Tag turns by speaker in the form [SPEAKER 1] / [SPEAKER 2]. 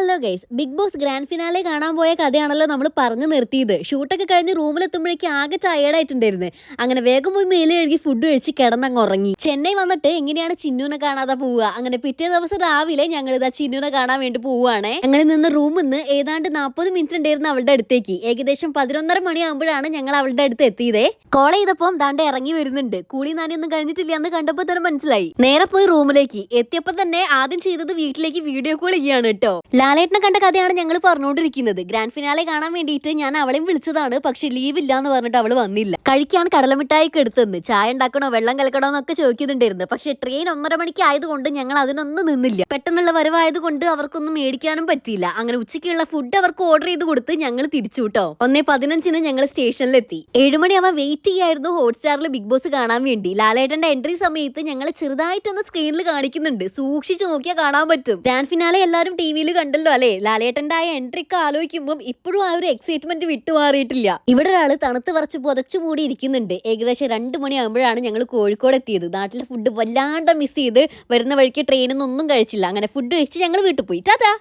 [SPEAKER 1] Hello. Hello guys Bigg Boss grand finale കാണാൻ പോയ കഥയാണല്ലോ നമ്മൾ പറഞ്ഞു നിർത്തിയത്. ഷൂട്ടൊക്കെ കഴിഞ്ഞ് റൂമിലെത്തുമ്പോഴേക്ക് ആകെ ടയേർഡായിട്ടുണ്ടായിരുന്നു അങ്ങനെ വേഗം പോയി മേലെ കഴുകി ഫുഡ് കഴിച്ച് കിടന്നങ്ങ് ഉറങ്ങി. ചെന്നൈ വന്നിട്ട് എങ്ങനെയാണ് ചിന്നുനെ കാണാതെ പോവുക? അങ്ങനെ പിറ്റേ ദിവസം രാവിലെ ഞങ്ങൾ ഇതാ ചിന്നുനെ കാണാൻ വേണ്ടി പോവുകയാണേ. അങ്ങനെ നിന്ന് റൂമിൽ നിന്ന് ഏതാണ്ട് നാൽപ്പത് മിനിറ്റ് ഉണ്ടായിരുന്നു അവളുടെ അടുത്തേക്ക്. ഏകദേശം പതിനൊന്നര മണിയാകുമ്പോഴാണ് ഞങ്ങൾ അവളുടെ അടുത്ത് എത്തിയതേ. കോൾ ചെയ്തപ്പോൾ ദാണ്ട് ഇറങ്ങി വരുന്നുണ്ട്. കൂളി നാനൊന്നും കഴിഞ്ഞിട്ടില്ല എന്ന് കണ്ടപ്പോൾ തന്നെ മനസ്സിലായി. നേരെ പോയി റൂമിലേക്ക് എത്തിയപ്പോൾ തന്നെ ആദ്യം ചെയ്തത് വീട്ടിലേക്ക് വീഡിയോ കോൾ ചെയ്യാണ് കേട്ടോ. ലാലേട്ടനെ കണ്ട കഥയാണ് ഞങ്ങൾ പറഞ്ഞുകൊണ്ടിരിക്കുന്നത് ഗ്രാൻഡ് ഫിനാലെ കാണാൻ വേണ്ടിയിട്ട് ഞാൻ അവളെയും വിളിച്ചതാണ്. പക്ഷെ ലീവ് ഇല്ല എന്ന് പറഞ്ഞിട്ട് അവൾ വന്നില്ല. കഴിക്കാൻ കടലമിട്ടായി എടുത്തെന്ന്. ചായ ഉണ്ടാക്കണോ വെള്ളം കലക്കണോ എന്നൊക്കെ ചോദിക്കുന്നുണ്ടായിരുന്നു. പക്ഷെ ട്രെയിൻ ഒന്നര മണിക്ക് ആയതുകൊണ്ട് ഞങ്ങൾ അതിനൊന്നും നിന്നില്ല. പെട്ടെന്നുള്ള വരവായതുകൊണ്ട് അവർക്കൊന്നും മേടിക്കാനും പറ്റിയില്ല. അങ്ങനെ ഉച്ചയ്ക്കുള്ള ഫുഡ് അവർക്ക് ഓർഡർ ചെയ്ത് കൊടുത്ത് ഞങ്ങൾ തിരിച്ചു കേട്ടോ ഒന്നേ പതിനഞ്ചിന് ഞങ്ങൾ സ്റ്റേഷനിലെത്തി. ഏഴുമണിയാവാൻ വെയിറ്റ് ചെയ്യായിരുന്നു ഹോട്ട്സ്റ്റാറിൽ ബിഗ് ബോസ് കാണാൻ വേണ്ടി. ലാലേട്ടന്റെ എൻട്രി സമയത്ത് ഞങ്ങൾ ചെറുതായിട്ടൊന്ന് സ്ക്രീനിൽ കാണിക്കുന്നുണ്ട്. സൂക്ഷിച്ചു നോക്കിയാൽ കാണാൻ പറ്റും. ഗ്രാൻഡ് ഫിനാലെ എല്ലാവരും ടി വിയിൽ കണ്ടല്ലോ. അല്ലേ? ലാലേട്ടന്റെ ആ എൻട്രി ഒക്കെ ആലോചിക്കുമ്പോൾ ഇപ്പോഴും ആ ഒരു എക്സൈറ്റ്മെന്റ് വിട്ടുമാറിയിട്ടില്ല. ഇവിടെ ഒരാൾ തണുത്ത് പറച്ച് പുതച്ചു മൂടി ഇരിക്കുന്നുണ്ട്. ഏകദേശം രണ്ട് മണിയാകുമ്പോഴാണ് ഞങ്ങൾ കോഴിക്കോട് എത്തിയത്. നാട്ടിലെ ഫുഡ് വല്ലാണ്ട് മിസ് ചെയ്ത് വരുന്ന വഴിക്ക് ട്രെയിനിൽ ഒന്നും കഴിച്ചില്ല. അങ്ങനെ ഫുഡ് കഴിച്ച് ഞങ്ങൾ വീട്ടിൽ പോയി. ടാറ്റാ!